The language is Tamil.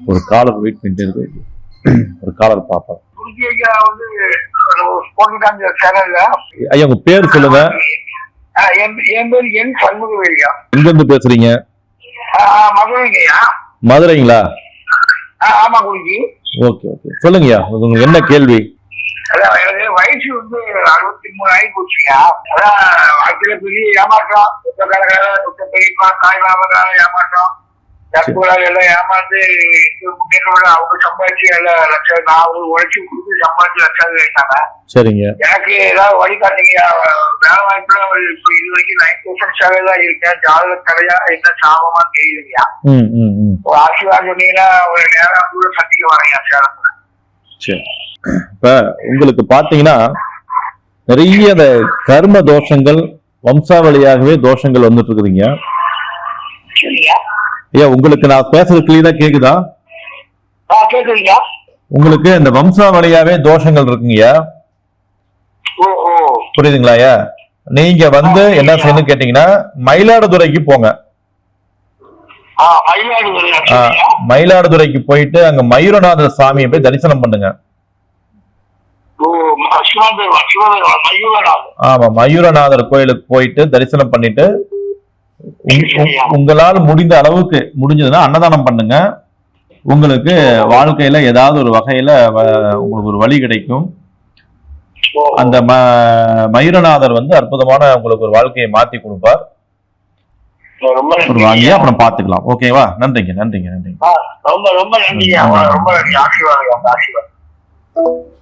ஒரு காலர் வெயிட் பண்ணிட்டு இருக்கு. ஒரு காலர் பார்ப்போம் குருஜி ஐயா உங்க பேர் சொல்லுங்க. என் பேர் என் சண்முகவேலியா. எங்க இருந்து பேசுறீங்க? மதுரைங்க ஐயா மதுரைங்களா? ஆமா குருஜி. Okay okay. சொல்லுங்கய்யா உங்களுக்கு என்ன கேள்வி? வயசு வந்து அறுபத்தி மூணு ஆகி போச்சுயா அதான் வாழ்க்கையில பெரிய ஏமாற்றம். பெரியப்பா காய் வியாபாரம் ஏமாற்றம். நட்புகளால் எல்லாம் ஏமாந்து இது முன்னேற்றம் அவங்க சம்பாதிச்சு எல்லாம் லட்சம் நான் உழைச்சி கொடுத்து சம்பாதிச்சு லட்சம் வைத்தாங்க சரிங்க. எனக்கு ஏதாவது வழிகாட்டுங்க வேலை வாய்ப்புல இப்போ இது வரைக்கும் நைன் பர்சன்ட் சேலரி தான் இருக்கேன். ஜாதக தலையா என்ன சாபமா தெரியலையா? ம் ம் ம். ஒரு ஆசீர்வாதம் சொன்னீங்கன்னா ஒரு நேரம் கூட சந்திக்க வரேங்க சேலத்துல சரி. இப்ப உங்களுக்கு பாத்தீங்கன்னா நிறைய அந்த கர்ம தோஷங்கள் வம்சாவளியாகவே தோஷங்கள் வந்துட்டு இருக்குதுங்க. ஐயா உங்களுக்கு நான் பேசுறது கிளியரா கேக்குதா? உங்களுக்கு இந்த வம்சாவளியாவே தோஷங்கள் இருக்குங்கய்யா? புரியுதுங்களா ஐயா? நீங்க வந்து என்ன செய்யணும்னு கேட்டீங்கன்னா மயிலாடுதுறைக்கு போங்க. மயிலாடுதுறைக்கு போயிட்டு அங்க மயூரநாதர் சாமியை போய் தரிசனம் பண்ணுங்க. ஆமா மயூரநாதர் கோயிலுக்கு போயிட்டு தரிசனம் பண்ணிட்டு உங்களால் முடிந்த அளவுக்கு முடிஞ்சதுன்னா அன்னதானம் பண்ணுங்க. உங்களுக்கு வாழ்க்கையில ஏதாவது ஒரு வகையில உங்களுக்கு ஒரு வழி கிடைக்கும். அந்த ம மயூரநாதர் வந்து அற்புதமான உங்களுக்கு ஒரு வாழ்க்கையை மாத்தி கொடுப்பார். அப்புறம் பாத்துக்கலாம் ஓகேவா நன்றிங்க நன்றிங்க நன்றிங்க. ரொம்ப ரொம்ப நன்றிங்க. ரொம்ப நன்றி. ஆசீர்வாதம் ஆசீர்வாதம்.